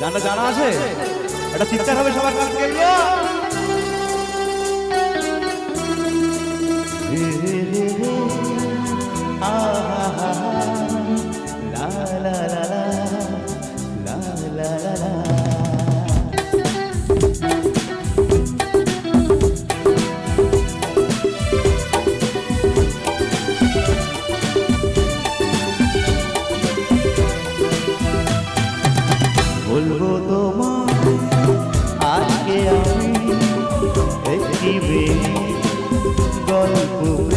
জানা জানা আছে? এটা চিৎকার হবে সবার কাছে কাছ থেকে পৃথিবীর গল্প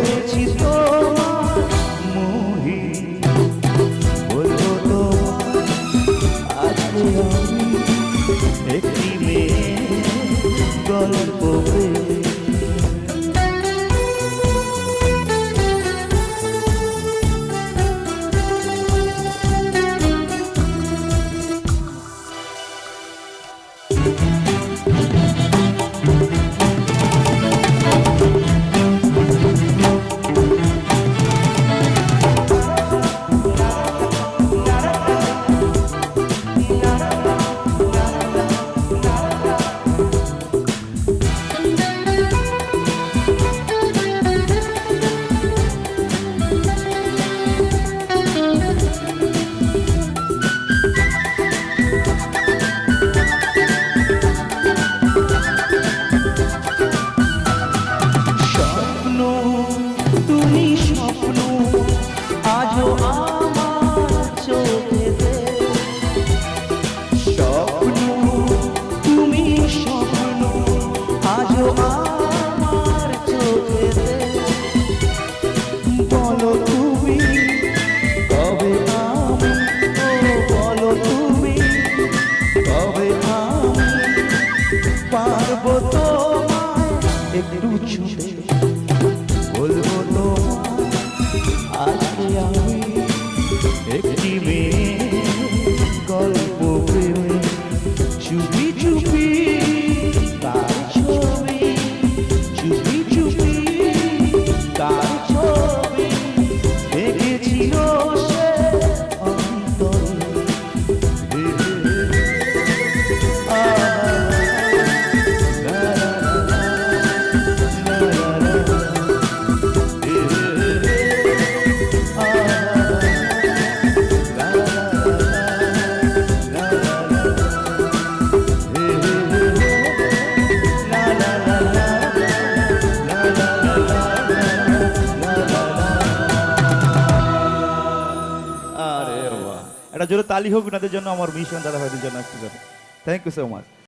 করেছি তোমার মোহি বলব তোমার আজকে আমি একটি মেয়ে গল্প inútil. এটা জোরে তালি হোক ওনাদের জন্য, আমার মিশন দাদা ভাইদের জন্য একটু থ্যাংক ইউ সো মাচ